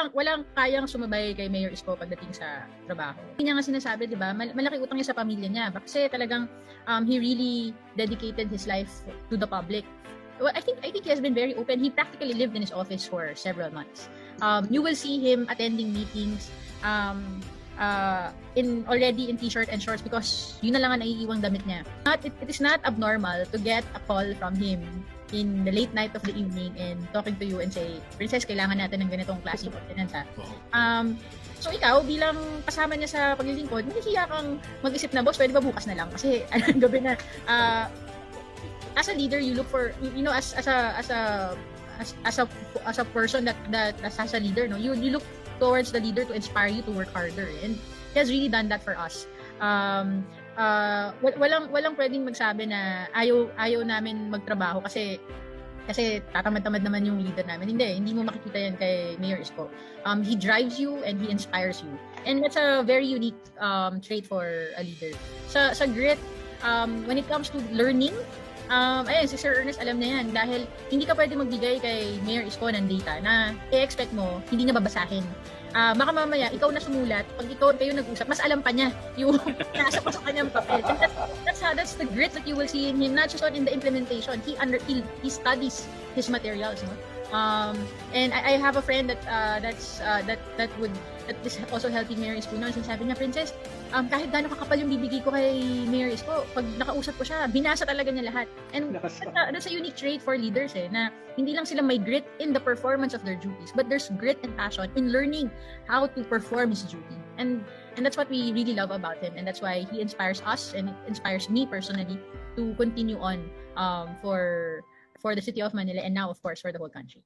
Walang, walang kayang sumabay kay Mayor Isko pagdating sa trabaho. Hindi niya nga sinasabi, di ba, mal- malaki utang niya sa pamilya niya. Kasi talagang um, he really dedicated his life to the public. Well, I think I think he has been very open. He practically lived in his office for several months. Um, you will see him attending meetings um, uh, in already in t-shirt and shorts because yun na lang ang naiiwang damit niya. Not, it, it is not abnormal to get a call from him in the late night of the evening and talking to you and say, Princess, kailangan natin ng ganitong klaseng ordinance ha. Um, so ikaw, bilang kasama niya sa paglilingkod, mahihiya kang mag-isip na, boss, pwede ba bukas na lang? Kasi ano, gabi na. Uh, as a leader, you look for, you know, as, as a, as a, as, as a, as a person that, that, as, as a leader, no, you, you look towards the leader to inspire you to work harder. And he has really done that for us. Um, uh, wal- walang walang pwedeng magsabi na ayaw ayaw namin magtrabaho kasi kasi tatamad-tamad naman yung leader namin. Hindi, hindi mo makikita yan kay Mayor Isko. Um, he drives you and he inspires you. And that's a very unique um, trait for a leader. Sa, sa grit, um, when it comes to learning, um, ayun, si Sir Ernest alam na yan dahil hindi ka pwede magbigay kay Mayor Isko ng data na i-expect mo, hindi niya babasahin. Ah, baka mamaya, ikaw na sumulat, pag ikaw kayo nag-usap, mas alam pa niya yung nasa pa sa kanyang papel. And that's, that's how, that's the grit that you will see in him, not just on in the implementation. He under, he, he studies his materials, no? Um, and I, I have a friend that uh, that's uh, that that would that is also helping Mayor Isko noon. Sabi niya, Princess, um, kahit gaano kakapal yung bibigay ko kay Mayor Isko, pag nakausap ko siya, binasa talaga niya lahat. And that's a, that's a unique trait for leaders eh, na hindi lang sila may grit in the performance of their duties, but there's grit and passion in learning how to perform his duty. And and that's what we really love about him, and that's why he inspires us and inspires me personally to continue on um, for for the city of Manila and now of course for the whole country.